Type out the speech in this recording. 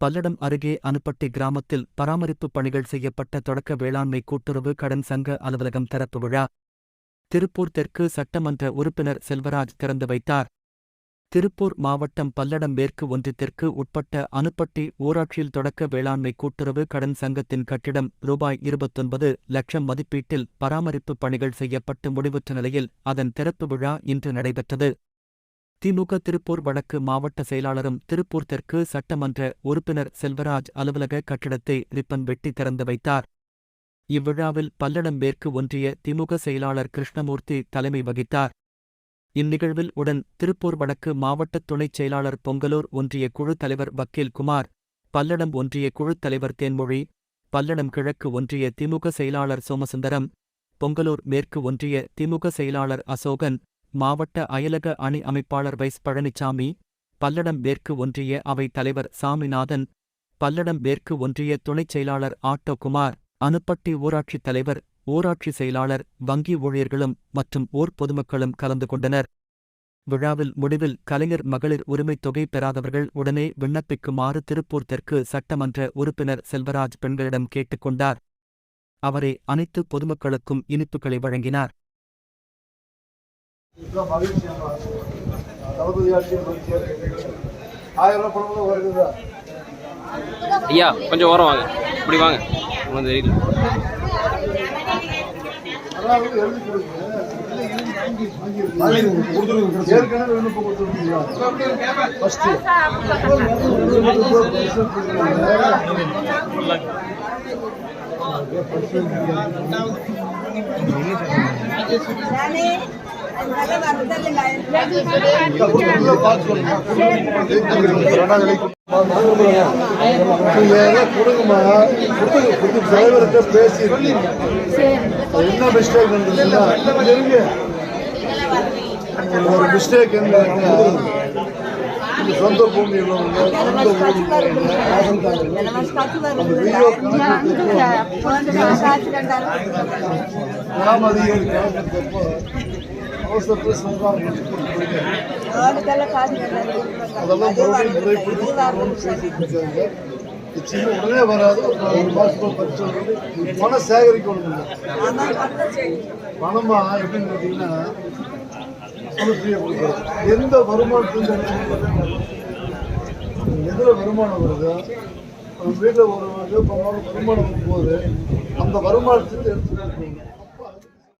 பல்லடம் அருகே அனுப்பட்டி கிராமத்தில் பராமரிப்பு பணிகள் செய்யப்பட்ட தொடக்க வேளாண்மை கூட்டுறவு கடன் சங்க அலுவலகம் திறப்பு விழா. திருப்பூர் தெற்கு சட்டமன்ற உறுப்பினர் செல்வராஜ் திறந்து வைத்தார். திருப்பூர் மாவட்டம் பல்லடம் மேற்கு ஒன்றியத்திற்கு உட்பட்ட அனுப்பட்டி ஊராட்சியில் தொடக்க வேளாண்மை கூட்டுறவு கடன் சங்கத்தின் கட்டிடம் ரூபாய் இருபத்தொன்பது லட்சம் மதிப்பீட்டில் பராமரிப்பு பணிகள் செய்யப்பட்டு முடிவுற்ற நிலையில் அதன் திறப்பு விழா இன்று நடைபெற்றது. திமுக திருப்பூர் வடக்கு மாவட்ட செயலாளரும் திருப்பூர் தெற்கு சட்டமன்ற உறுப்பினர் செல்வராஜ் அலுவலக கட்டிடத்தை ரிப்பன் வெட்டி திறந்து வைத்தார். இவ்விழாவில் பல்லடம் மேற்கு ஒன்றிய திமுக செயலாளர் கிருஷ்ணமூர்த்தி தலைமை வகித்தார். இந்நிகழ்வில் உடன் திருப்பூர் வடக்கு மாவட்ட துணைச் செயலாளர் பொங்கலூர் ஒன்றிய குழு தலைவர் வக்கீல் குமார் பல்லடம் ஒன்றிய குழுத் தலைவர் தேன்மொழி பல்லடம் கிழக்கு ஒன்றிய திமுக செயலாளர் சோமசுந்தரம் பொங்கலூர் மேற்கு ஒன்றிய திமுக செயலாளர் அசோகன் மாவட்ட அயலக அணி அமைப்பாளர் வைஸ் பழனிசாமி பல்லடம் மேற்கு ஒன்றிய அவை தலைவர் சாமிநாதன் பல்லடம் மேற்கு ஒன்றிய துணைச் செயலாளர் ஆட்டோ குமார் அனுப்பட்டி ஊராட்சித் தலைவர் ஊராட்சி செயலாளர் வங்கி ஊழியர்களும் மற்றும் ஊர் பொதுமக்களும் கலந்து கொண்டனர். விழாவில் முடிவில் கலைஞர் மகளிர் உரிமைத் தொகை பெறாதவர்கள் உடனே விண்ணப்பிக்குமாறு திருப்பூர் தெற்கு சட்டமன்ற உறுப்பினர் செல்வராஜ் பெண்களிடம் கேட்டுக்கொண்டார் அவரே அனைத்து பொதுமக்களுக்கும் இனிப்புகளை வழங்கினார். மகிழ்ச்சி. தளபதி ஆட்சியில் மகிழ்ச்சியா இருக்கு. ஆயிரம் ரூபாய் பணம் வருதுதா ஐயா கொஞ்சம் ஓரம் வாங்க. இப்படி வாங்க. ஒன்றும் தெரியல. ஏற்கனவே கொடுங்கம்மா. கொடுத்து- கொடுத்து பேசி என்ன மிஸ்டேக் இருந்ததுன்னா ஒரு மிஸ்டேக் என்ன சொந்த பூமி உள்ளவங்க அதெல்லாம் முறைப்படுத்தி சின்ன உடனே வராது ஒரு நாலு மாசத்துக்கு பணம் சேகரிக்கணும் பணமா எப்படின்னு பார்த்தீங்கன்னா சுழற்சியை எந்த வருமானத்துலேருந்து எதில் வருமானம் வருதோ நம்ம வீட்டில் ஒரு இது வருமானம் வரும்போது அந்த வருமானத்தை எடுத்துக்கிட்டு